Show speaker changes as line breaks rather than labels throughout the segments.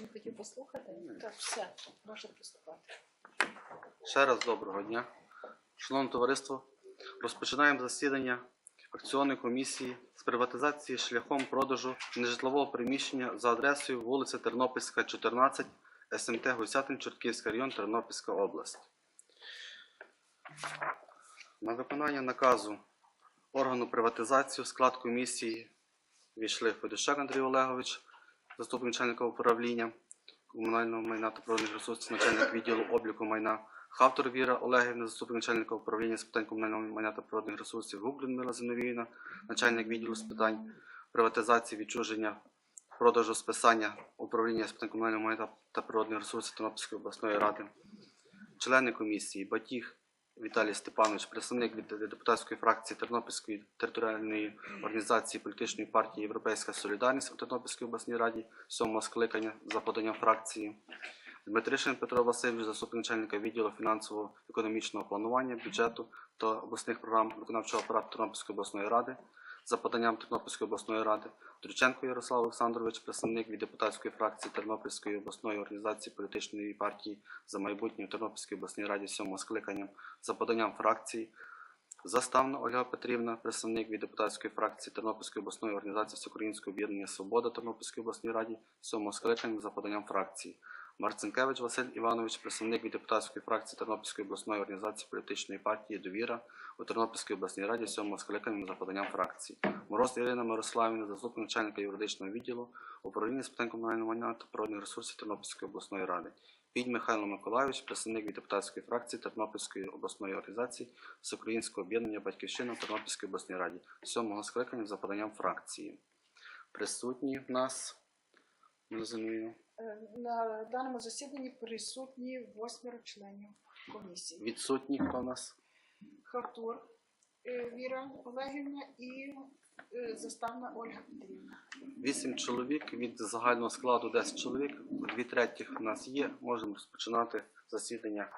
Не хотів послухати? Так, все, можна приступати.
Ще раз доброго дня. Шановне товариство, розпочинаємо засідання акціонної комісії з приватизації шляхом продажу нежитлового приміщення за адресою вулиця Тернопільська, 14, СМТ Гусятин, Чортківський район, Тернопільська область. На виконання наказу органу приватизації в склад комісії війшли Федощак Андрій Олегович, заступник начальника управління комунального майна та природних ресурсів, начальник відділу обліку майна, Хавтор Віра Олегівна, заступник начальника управління з питань комунального майна та природних ресурсів, Губ Людмила Зиновіївна, начальник відділу з питань приватизації, відчуження, продажу, списання управління з питань комунального майна та природних ресурсів Тернопільської обласної ради, члени комісії, Батіг Віталій Степанович, представник депутатської фракції Тернопільської територіальної організації політичної партії Європейська Солідарність у Тернопільській обласній раді, сьомого скликання за поданням фракції. Дмитришин Петро Васильович, заступник начальника відділу фінансово-економічного планування, бюджету та обласних програм виконавчого апарату Тернопільської обласної ради за поданням Тернопільської обласної ради. Трученко Ярослав Олександрович, представник від депутатської фракції Тернопільської обласної організації політичної партії за майбутнє у Тернопільській обласній раді сьомого скликання за поданням фракції. Заставна Ольга Петрівна, представник від депутатської фракції Тернопільської обласної організації Всеукраїнського об'єднання Свобода Тернопільської обласної раді сьомого скликання за поданням фракції. Марцинкевич Василь Іванович, представник від депутатської фракції Тернопільської обласної організації політичної партії Довіра у Тернопільській обласній раді сьомого скликання за поданням фракції. Мороз Ірина Мирославівна, заступник начальника юридичного відділу управління з питань комунального майна та природних ресурсів Тернопільської обласної ради. Підь Михайло Миколайович, представник від депутатської фракції Тернопільської обласної організації Всеукраїнського об'єднання Батьківщина в Тернопільській обласній раді сьомого скликання за поданням фракції. Присутні в нас розумію.
Е, На даному засіданні присутні восьмеро членів комісії.
Відсутні хто в нас?
Хартур е, Віра Олегівна і е, заставна Ольга Петрівна.
Вісім чоловік від загального складу 10 чоловік. Дві третіх в нас є. Можемо розпочинати засідання,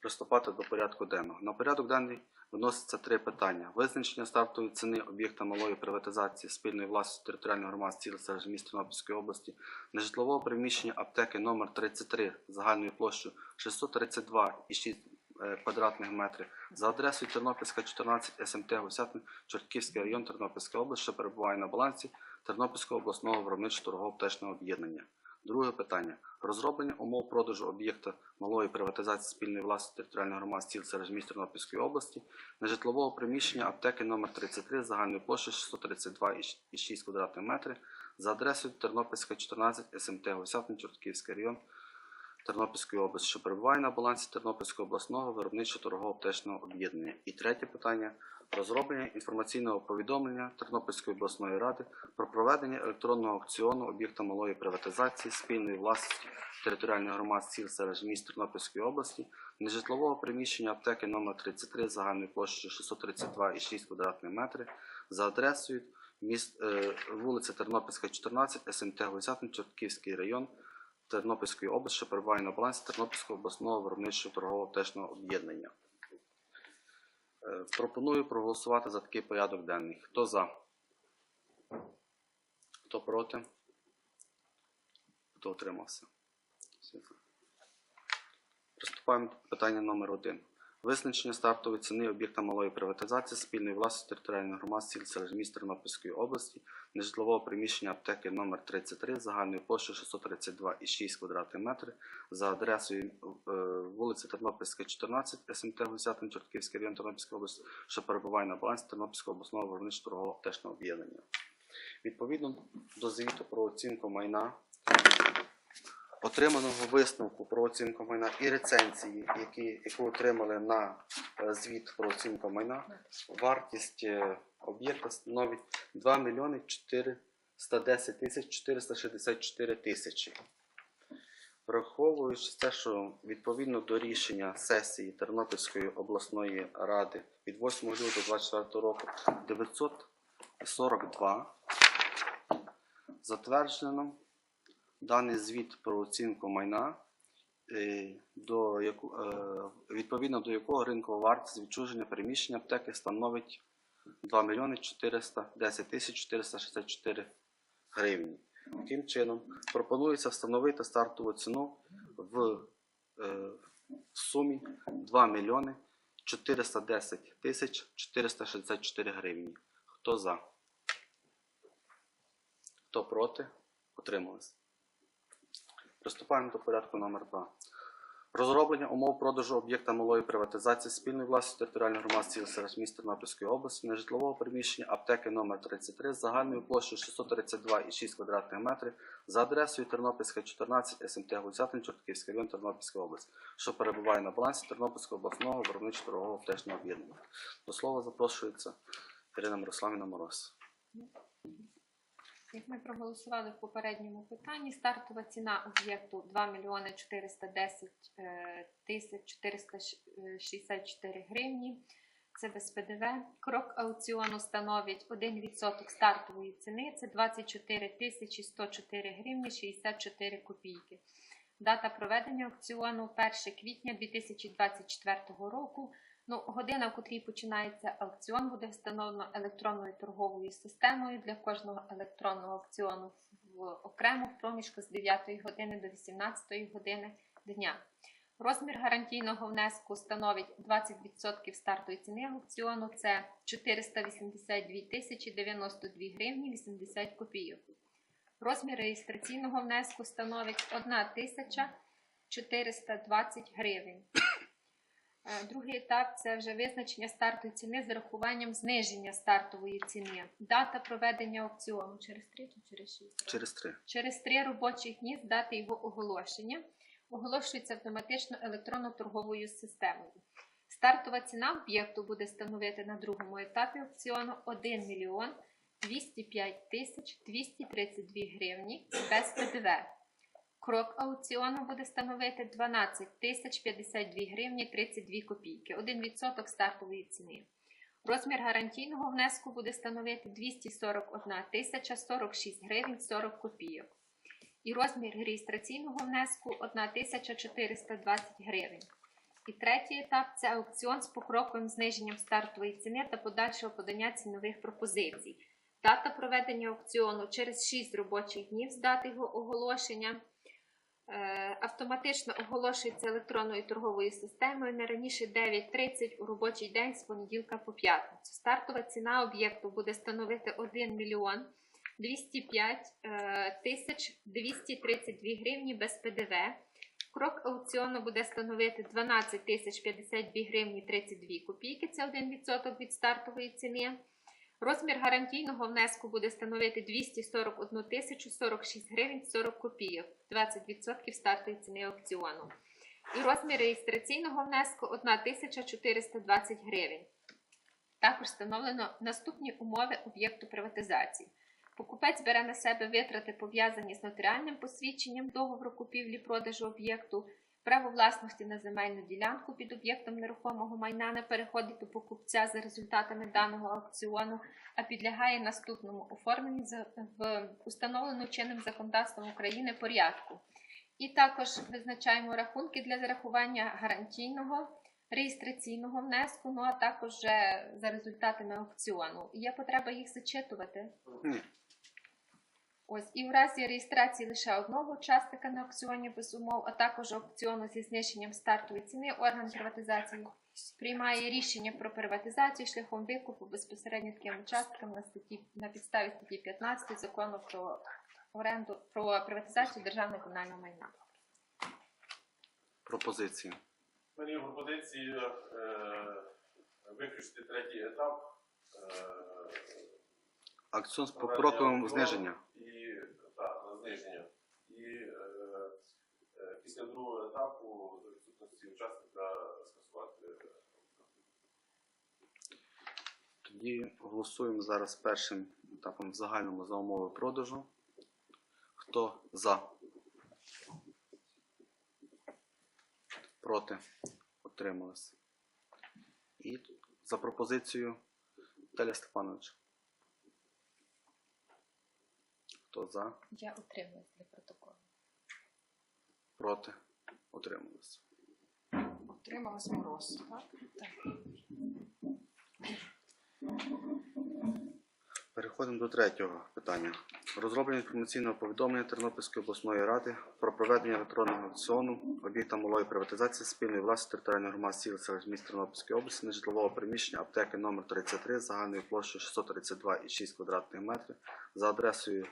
приступати до порядку денного. На порядок денний виноситься три питання: визначення стартової ціни об'єкта малої приватизації спільної власності територіальної громади серед міст Тернопільської області, нежитлового приміщення аптеки номер 33 загальною площею 632,6 е, квадратних метрів за адресою Тернопільська 14 СМТ Гусятин, Чортківський район Тернопільська область, що перебуває на балансі Тернопільського обласного виробничо торгово пташного об'єднання. Друге питання. Розроблення умов продажу об'єкта малої приватизації спільної власності територіальної громади стіл серед міст Тернопільської області, нежитлового приміщення аптеки номер 33 загальною площею 632,6 квадратних метрів за адресою Тернопільська 14 СМТ Гусятин, Чортківський район Тернопільської області, що перебуває на балансі Тернопільського обласного виробничо-торгово пташного об'єднання. І третє питання розроблення інформаційного повідомлення Тернопільської обласної ради про проведення електронного аукціону об'єкта малої приватизації спільної власності територіальної громад сіл серед міст Тернопільської області, нежитлового приміщення аптеки номер 33 загальною площею 632,6 квадратних метрів за адресою міст, е, вулиця Тернопільська, 14, СМТ Гусятин, Чортківський район Тернопільської області, що перебуває на балансі Тернопільського обласного виробничого торгового пташного об'єднання. Е, Пропоную проголосувати за такий порядок денний. Хто за? Хто проти? Хто отримався? Приступаємо до питання номер один. Визначення стартової ціни об'єкта малої приватизації спільної власності територіальної громад сіл серед Тернопільської області, нежитлового приміщення аптеки номер 33 загальною площею 632,6 квадратних метрів за адресою е, вулиця Тернопільська, 14, СМТ Гусятин, Чортківський район Тернопільської області, що перебуває на балансі Тернопільського обласного виробничого торгового аптечного об'єднання. Відповідно до звіту про оцінку майна отриманого висновку про оцінку майна і рецензії, які, яку отримали на е, звіт про оцінку майна, вартість е, об'єкта становить 2 мільйони 410 тисяч 464 тисячі. Враховуючи те, що відповідно до рішення сесії Тернопільської обласної ради від 8 лютого 2024 року 942 затверджено даний звіт про оцінку майна, е, до яку, е, відповідно до якого ринкова вартість відчуження приміщення аптеки становить 2 мільйони 410 тисяч 464 гривні. Таким чином, пропонується встановити стартову ціну в е, сумі 2 мільйони 410 тисяч 464 гривні. Хто за? Хто проти? Утримались. Приступаємо до порядку номер 2. Розроблення умов продажу об'єкта малої приватизації спільної власності територіальної громадської серед міст Тернопільської області нежитлового приміщення аптеки номер 33 з загальною площею 632,6 квадратних метрів за адресою Тернопільська 14 СМТ Гусятин, Чортківський район Тернопільська область, що перебуває на балансі Тернопільського обласного виробничо-торгового аптечного об'єднання. До слова запрошується Ірина Мирославівна Мороз.
Як ми проголосували в попередньому питанні, стартова ціна об'єкту 2 мільйони 410 е, тисяч 464 гривні. Це без ПДВ. Крок аукціону становить 1% стартової ціни. Це 24 тисячі 104 гривні 64 копійки. Дата проведення аукціону 1 квітня 2024 року. Ну, година, в котрій починається аукціон, буде встановлено електронною торговою системою для кожного електронного аукціону в окремо в проміжку з 9 години до 18 години дня. Розмір гарантійного внеску становить 20% стартової ціни аукціону. Це 482 тисячі 92 гривні 80 копійок. Розмір реєстраційного внеску становить 1 тисяча 420 гривень. Е, Другий етап це вже визначення стартової ціни з урахуванням зниження стартової ціни. Дата проведення аукціону через 3 чи через 6?
Через три.
Через три робочих дні з дати його оголошення оголошується автоматично електронно-торговою системою. Стартова ціна об'єкту буде становити на другому етапі аукціону 1 мільйон 205 тисяч 232 гривні без ПДВ. Крок аукціону буде становити 12 тисяч 52 гривні 32 копійки, 1% стартової ціни. Розмір гарантійного внеску буде становити 241 тисяча 46 гривень 40 копійок. І розмір реєстраційного внеску 1 420 гривень. І третій етап це аукціон з покроковим зниженням стартової ціни та подальшого подання цінових пропозицій. Дата проведення аукціону через 6 робочих днів з дати його оголошення. Е, Автоматично оголошується електронною торговою системою не раніше 9.30 у робочий день з понеділка по п'ятницю. Стартова ціна об'єкту буде становити 1 мільйон 205 е, тисяч 232 гривні без ПДВ. Крок аукціону буде становити 12 тисяч 52 гривні 32 копійки, це 1% від стартової ціни. Розмір гарантійного внеску буде становити 241 тисячу 46 гривень 40 копійок, 20% стартової ціни аукціону. І розмір реєстраційного внеску 1 тисяча 420 гривень. Також встановлено наступні умови об'єкту приватизації. Покупець бере на себе витрати, пов'язані з нотаріальним посвідченням договору купівлі-продажу об'єкту, право власності на земельну ділянку під об'єктом нерухомого майна не переходить до покупця за результатами даного аукціону, а підлягає наступному оформленню в установленому чинним законодавством України порядку. І також визначаємо рахунки для зарахування гарантійного, реєстраційного внеску, ну а також за результатами аукціону. Є потреба їх зачитувати. Ось і в разі реєстрації лише одного учасника на аукціоні без умов, а також аукціону зі знищенням стартової ціни, орган приватизації приймає рішення про приватизацію шляхом викупу безпосередньо таким учасникам на статті на підставі статті 15 закону про оренду про приватизацію державного комунального майна.
Пропозиції.
Є пропозиція е, виключити третій етап. Е,
Акціон з покроковим зниження.
І зниження. І е, е, після другого етапу за відсутності учасника скасувати.
Тоді голосуємо зараз першим етапом в загальному за умови продажу. Хто за? Проти? Отрималися. І за пропозицією Віталія Степановича. Хто за?
Я утримуюсь для протоколу.
Проти? Отрималися.
Отрималась мороз. Так?
Переходимо Переходимо до третього питання. Розроблення інформаційного повідомлення Тернопільської обласної ради про проведення електронного аукціону об'єкта малої приватизації спільної власності територіальної громади сіл селищ міст Тернопільської області нежитлового приміщення аптеки номер 33 з загальною площею 632,6 квадратних метрів за адресою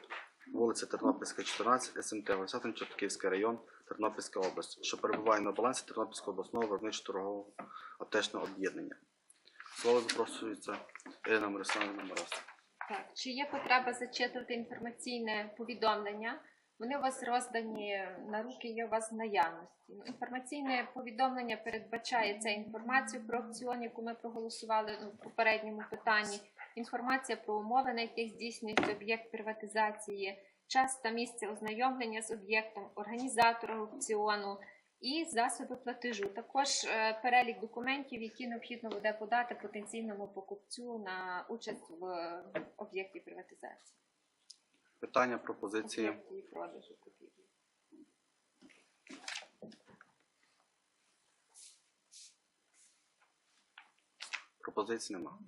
вулиця Тернопільська, 14, СМТ Госятин, Чортківський район, Тернопільська область, що перебуває на балансі Тернопільського обласного виробничо-торгового аптечного об'єднання. Слово запрошується Ірина Мирославівна Мороз.
Так, чи є потреба зачитувати інформаційне повідомлення? Вони у вас роздані на руки, є у вас наявності. Ну, Інформаційне повідомлення передбачає це інформацію про аукціон, яку ми проголосували в попередньому питанні. Інформація про умови, на яких здійснюється об'єкт приватизації, час та місце ознайомлення з об'єктом, організатора аукціону і засоби платежу. Також е, перелік документів, які необхідно буде подати потенційному покупцю на участь в е, об'єкті приватизації.
Питання, пропозиції.
Об'єкті і продажу купівлі.
Пропозицій нема.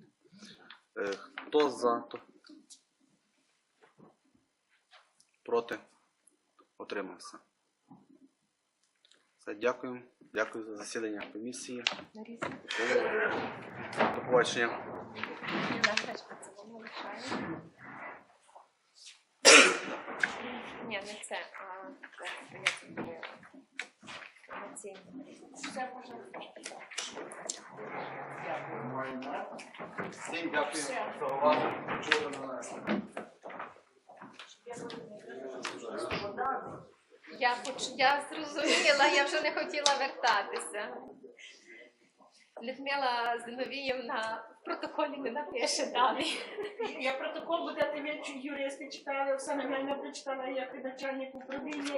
Е, Хто за? Проти? Отримався. Все, дякую. Дякую за засідання комісії. До побачення.
Ні, не це, а це, Я, я зрозуміла, я вже не хотіла вертатися. Людмила Зиновіївна в протоколі не напише далі.
Я протокол будете вічі юристи читали, Оксана Мельна прочитала як начальник управління